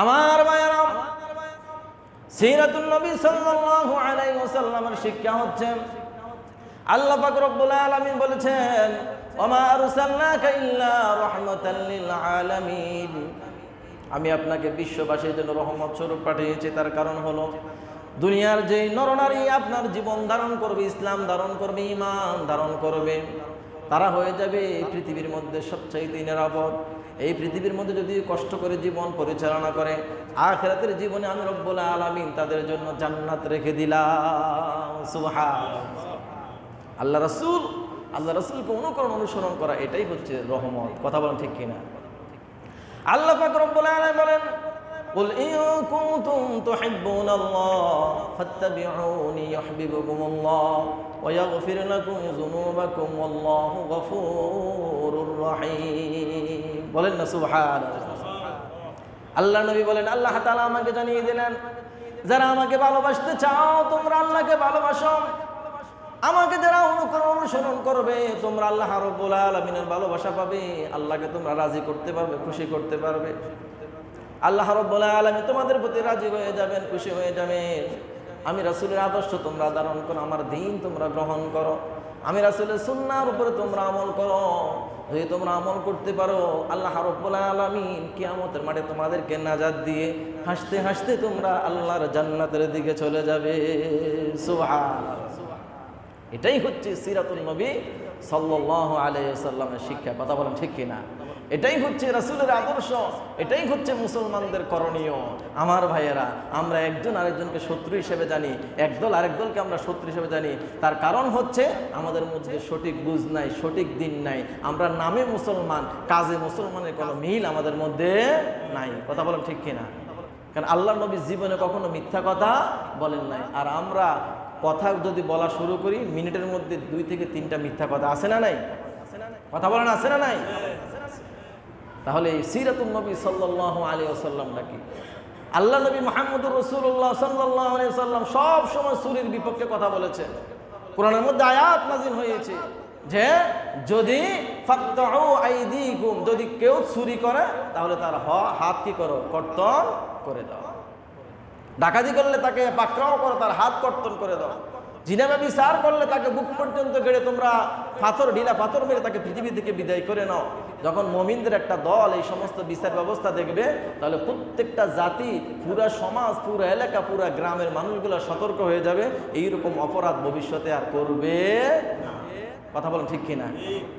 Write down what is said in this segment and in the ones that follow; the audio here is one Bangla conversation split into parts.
আমার মায়েরাম সিরাতুল নবী সাল্লাল্লাহু আলাইহি ওয়াসাল্লামের শিক্ষা হচ্ছে, আল্লাহ পাক রব্বুল আলামিন বলেছেন, ওমা আরসালনাকা ইল্লা রাহমাতাল লিল আলামিন। আমি আপনাকে বিশ্ববাসীর জন্য রহমত স্বরূপ পাঠিয়েছি, তার কারণ হলো দুনিয়ার যে নরনারী আপনার জীবন ধারণ করবে, ইসলাম ধারণ করবে ইমান ধারণ করবে, তারা হয়ে যাবে পৃথিবীর মধ্যে সবচাইতে নিরাপদ। এই পৃথিবীর মধ্যে যদি কষ্ট করে জীবন পরিচালনা করে আখেরাতের জীবনে আমি রব্বুল আলামিন তাদের জন্য জান্নাত রেখে দিলাম সুবহান আল্লাহ রাসূল আল্লাহ রাসূলকে অনুকরণ অনুসরণ করা এটাই হচ্ছে রহমত কথা বলেন ঠিক কিনা আল্লাহ পাক রব্বুল আলামিন বলেন قل إن كنتم تحبون الله فاتبعوني يحببكم الله ويغفر لكم ذنوبكم والله غفور رحيم বলেন না সুবহান আল্লাহ নবী বলেন, আল্লাহ তালা আমাকে জানিয়ে দিলেন, যারা আমাকে ভালোবাসতে চাও, তোমরা আল্লাহকে ভালোবাসো। আমাকে যারা অনুকরণ অনুসরণ করবে, তোমরা আল্লাহ রব্বুল আলমিনের ভালোবাসা পাবে, আল্লাহকে তোমরা রাজি করতে পারবে, খুশি করতে পারবে। আল্লাহ রব্বুল আলমী তোমাদের প্রতি রাজি হয়ে যাবেন, খুশি হয়ে যাবেন। আমি রাসুলের আদর্শ তোমরা ধারণ করো, আমার দিন তোমরা গ্রহণ করো। আমি রাসুলের সুন্নার উপরে তোমরা আমল করো। যদি তোমরা আমল করতে পারো, আল্লাহ রব্বুল আলমিন কিয়ামতের মাঠে তোমাদেরকে নাজাদ দিয়ে হাসতে হাসতে তোমরা আল্লাহর জান্নাতের দিকে চলে যাবে। সোহা এটাই হচ্ছে সিরাতুল নবী সাল্লাহ সাল্লামের শিক্ষা। কথা বলেন ঠিক কিনা? এটাই হচ্ছে রাসূলের আদর্শ, এটাই হচ্ছে মুসলমানদের করণীয়। আমার ভাইয়েরা, আমরা একজন আরেকজনকে শত্রু হিসেবে জানি একদল আরেক দলকে আমরা শত্রু হিসেবে জানি। তার কারণ হচ্ছে আমাদের মধ্যে সঠিক বুঝ নাই, সঠিক দিন নাই। আমরা নামে মুসলমান, কাজে মুসলমানের কোনো মিল আমাদের মধ্যে নাই। কথা বলেন ঠিক কিনা? কারণ আল্লাহ নবী জীবনে কখনো মিথ্যা কথা বলেন নাই। আর আমরা কথা যদি বলা শুরু করি, মিনিটের মধ্যে দুই থেকে তিনটা মিথ্যা কথা আছে না নাই? কথা বলেন, আছে না নাই? তাহলে এই সিরাতুল নবী সাল্লাহ আলী আসাল্লামটা কি আল্লাহ নবী মোহাম্মদুর রসুল্লাহ সাল্লাহ আলী সাল্লাম সব সময় সুরির বিপক্ষে কথা বলেছে কোরআনের মধ্যে আয়াত নাজিল হয়েছে যে, যদি যদি কেউ চুরি করে, তাহলে তার হাত কি করো? কর্তন করে দাও। ডাকাতি করলে তাকে পাকড়াও করো, তার হাত কর্তন করে দাও। জিনাবা বিচার করলে তাকে বুক পর্যন্ত গেড়ে তোমরা পাথর, ঢিলা পাথর মেরে তাকে পৃথিবী থেকে বিদায় করে নাও। যখন মমিনদের একটা দল এই সমস্ত বিচার ব্যবস্থা দেখবে, তাহলে প্রত্যেকটা জাতি, পুরা সমাজ, পুরা এলাকা, পুরা গ্রামের মানুষগুলো সতর্ক হয়ে যাবে, এইরকম অপরাধ ভবিষ্যতে আর করবে কথা বলেন ঠিক কিনা?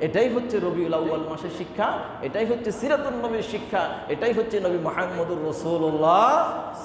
এটাই হচ্ছে রবিউল আউ্বাল মাসের শিক্ষা, এটাই হচ্ছে সিরাতুল নবীর শিক্ষা, এটাই হচ্ছে নবী মাহমুদুর রসুল্লাহ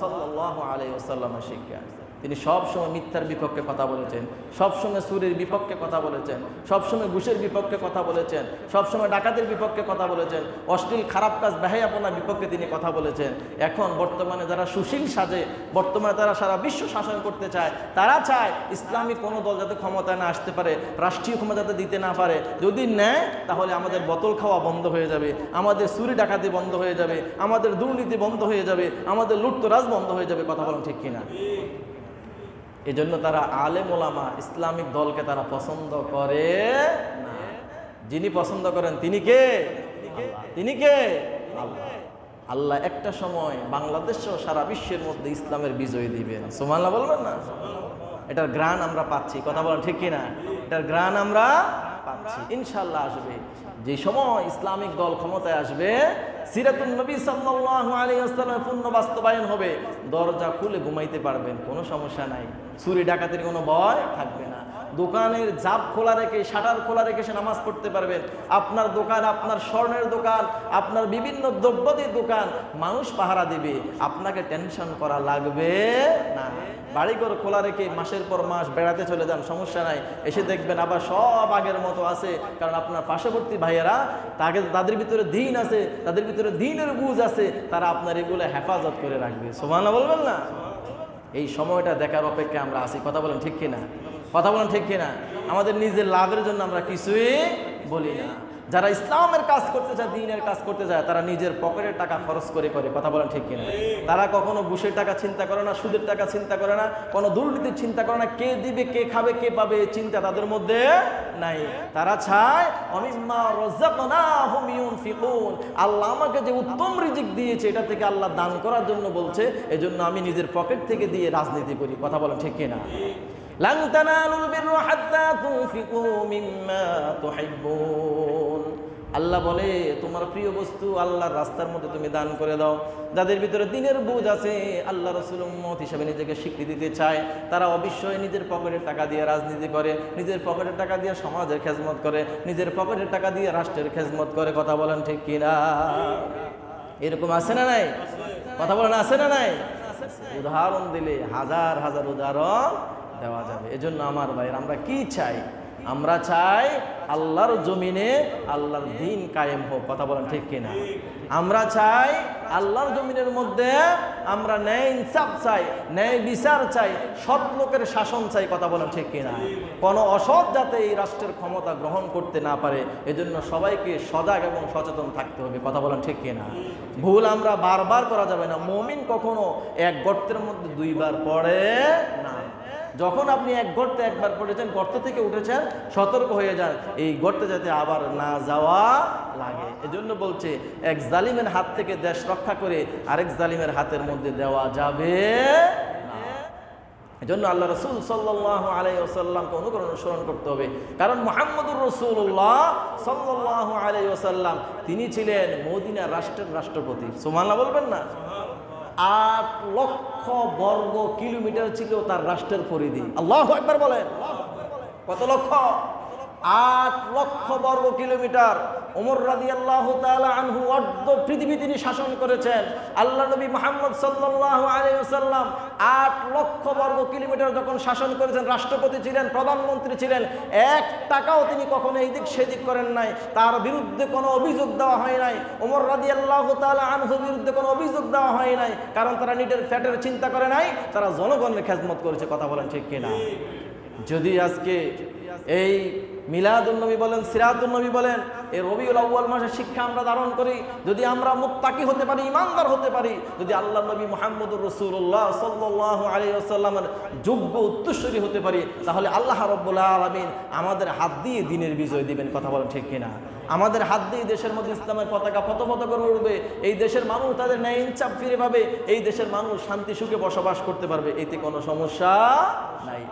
সাল্লাহ আলাই ওসাল্লামের শিক্ষা। তিনি সবসময় মিথ্যার বিপক্ষে কথা বলেছেন সবসময় সুরের বিপক্ষে কথা বলেছেন সবসময় ঘুষের বিপক্ষে কথা বলেছেন সবসময় ডাকাতের বিপক্ষে কথা বলেছেন, অশ্লীল, খারাপ কাজ, বেহায়াপনার বিপক্ষে তিনি কথা বলেছেন। এখন বর্তমানে যারা সুশীল সাজে, বর্তমানে তারা সারা বিশ্ব শাসন করতে চায়, তারা চায় ইসলামী কোনো দল যাতে ক্ষমতায় না আসতে পারে, রাষ্ট্রীয় ক্ষমতা যাতে দিতে না পারে। যদি নেয়, তাহলে আমাদের বোতল খাওয়া বন্ধ হয়ে যাবে, আমাদের চুরি ডাকাতি বন্ধ হয়ে যাবে, আমাদের দুর্নীতি বন্ধ হয়ে যাবে, আমাদের লুটতরাজ বন্ধ হয়ে যাবে, কথা বলেন ঠিক কিনা? এজন্য তারা আলেম ওলামা, ইসলামিক দলকে তারা পছন্দ করে যিনি পছন্দ করেন তিনি কে? তিনি কে? আল্লাহ। একটা সময় বাংলাদেশ সারা বিশ্বের মধ্যে ইসলামের বিজয় দিবেন। সোমাল্লাহ বলবেন না? এটার গ্রান আমরা পাচ্ছি। কথা বলা ঠিক কিনা? এটার গ্রান আমরা পাচ্ছি। ইনশাল্লাহ আসবে। যে সময় ইসলামিক দল ক্ষমতায় আসবে সিরাতুল নবী সাল্লাল্লাহু আলাইহি আসসালামের পূর্ণ বাস্তবায়ন হবে। দরজা খুলে ঘুমাইতে পারবেন, কোনো সমস্যা নাই। চুরি ডাকাতির কোনো ভয় থাকবে না। দোকানের জাপ খোলা রেখে, শাটার খোলা রেখে সে নামাজ পড়তে পারবেন। আপনার দোকান, আপনার স্বর্ণের দোকান, আপনার বিভিন্ন দ্রব্যদের দোকান, মানুষ পাহারা দেবে। আপনাকে টেনশন করা লাগবে না। বাড়িঘর খোলা রেখে মাসের পর মাস বেড়াতে চলে যান, সমস্যা নাই। এসে দেখবেন আবার সব আগের মতো আছে, কারণ আপনার পার্শ্ববর্তী ভাইয়েরা, তাকে তাদের ভিতরে দিন আছে, তাদের ভিতরে দিনের বুঝ আছে, তারা আপনার এগুলো হেফাজত করে রাখবে। সোমানা বলবেন না? এই সময়টা দেখার অপেক্ষা আমরা আছি। কথা বলেন ঠিক কিনা? কথা বলেন ঠিক কিনা? আমাদের নিজের লাভের জন্য আমরা কিছুই বলি না। যারা ইসলামের কাজ করতে চায়, দিনের কাজ করতে যায় তারা নিজের পকেটের টাকা খরচ করে করে, কথা বলেন ঠিক কিনা? তারা কখনো ঘুষের টাকা চিন্তা করে না, সুদের টাকা চিন্তা করে না, কোনো দুর্নীতির চিন্তা করে না, কে দিবে, কে খাবে, কে পাবে চিন্তা তাদের মধ্যে নাই। তারা চায় ইউনফিকুন। আল্লাহ আমাকে যে উত্তম রিজিক দিয়েছে, এটা থেকে আল্লাহ দান করার জন্য বলছে, এজন্য আমি নিজের পকেট থেকে দিয়ে রাজনীতি করি, কথা বলেন ঠিক কিনা? লান তানালুল বিররা হাত্তা তুনফিকু মিম্মা তুহিব্বুন। আল্লাহ বলে, তোমার প্রিয় বস্তু আল্লাহর রাস্তার মধ্যে তুমি দান করে দাও। যাদের ভিতরে দিনের বুঝ আছে, আল্লাহ রসুল উম্মত হিসাবে নিজেকে স্বীকৃতি দিতে চায়। তারা অবশ্যই নিজের পকেটের টাকা দিয়ে রাজনীতি করে, নিজের পকেটের টাকা দিয়ে সমাজের খেজমত করে, নিজের পকেটের টাকা দিয়ে রাষ্ট্রের খেজমত করে। কথা বলেন ঠিক কিনা? এরকম আছে না নাই? কথা বলেন, আছে না নাই? উদাহরণ দিলে হাজার হাজার উদাহরণ দেওয়া যাবে। এজন্য আমার ভাই আমরা কি চাই? আমরা চাই আল্লাহর জমিনে আল্লাহর দিন কায়েম হোক, কথা বলেন ঠিক কিনা? আমরা চাই আল্লাহর জমিনের মধ্যে আমরা ন্যায় ইনসাফ চাই, ন্যায় বিচার চাই, সৎ লোকের শাসন চাই, কথা বলেন ঠিক কিনা? কোনো অসৎ যাতে এই রাষ্ট্রের ক্ষমতা গ্রহণ করতে না পারে, এজন্য সবাইকে সজাগ এবং সচেতন থাকতে হবে, কথা বলেন ঠিক কিনা? ভুল আমরা বারবার করা যাবে না। মমিন কখনো এক গর্তের মধ্যে দুইবার পড়ে না। যখন আপনি এক গর্তে একবার পড়েছেন, গর্ত থেকে উঠেছেন, সতর্ক হয়ে যান। এই গর্তে যাতে আবার না যাওয়া লাগে। এজন্য বলছে, এক জালিমের হাত থেকে দেশ রক্ষা করে আরেক জালিমের হাতের মধ্যে দেওয়া যাবে। এজন্য আল্লাহ রসুল সাল্লাহ আলাই ওসাল্লামকে অনুকরণ অনুসরণ করতে হবে। কারণ মোহাম্মদুর রসুল্লাহ সাল্লাহ আলাই ওসাল্লাম তিনি ছিলেন মদিনা রাষ্ট্রের রাষ্ট্রপতি। সুমাল্লাহ বলবেন না? আট লক্ষ বর্গ কিলোমিটার ছিল তার রাষ্ট্রের পরিধি। আল্লাহ একবার বলেন। কত লক্ষ? আট লক্ষ বর্গ কিলোমিটার। ওমর রাদি আল্লাহ আনহু অর্ধ পৃথিবী তিনি শাসন করেছেন। আল্লাহ নবী মোহাম্মদ সাল্লাহ আলাইসাল্লাম আট লক্ষ বর্গ কিলোমিটার যখন শাসন করেছেন, রাষ্ট্রপতি ছিলেন, প্রধানমন্ত্রী ছিলেন, এক টাকাও তিনি কখনো এই দিক সেদিক করেন নাই। তার বিরুদ্ধে কোনো অভিযোগ দেওয়া হয় নাই। ওমর রাদি আল্লাহ আনহুর বিরুদ্ধে কোনো অভিযোগ দেওয়া হয় নাই। কারণ তারা নিজের ফ্যাটের চিন্তা করে নাই, তারা জনগণের খেজমত করেছে, কথা বলেন ঠিক কিনা? যদি আজকে এই মিলাদুলনবী বলেন সিরাতুলনবী বলেন, এই রবিউল আউ্য়াল মাসের শিক্ষা আমরা ধারণ করি। যদি আমরা মুক্তাকি হতে পারি, ইমানদার হতে পারি, যদি আল্লাহ নবী মোহাম্মদুর রসুল্লাহ সাল্লাহ আলী আসাল্লামের যোগ্য উত্তরস্বরী হতে পারি, তাহলে আল্লাহ রব্বুল্লাহ আলমিন আমাদের হাত দিয়ে দিনের বিজয় দিবেন, কথা বলেন ঠিক কিনা? আমাদের হাত দিয়ে দেশের মধ্যে ইসলামের পতাকা পত পত করে উঠবে, এই দেশের মানুষ তাদের ন্যায় ইনসাফ ফিরে পাবে, এই দেশের মানুষ শান্তি সুখে বসবাস করতে পারবে, এতে কোনো সমস্যা নাই।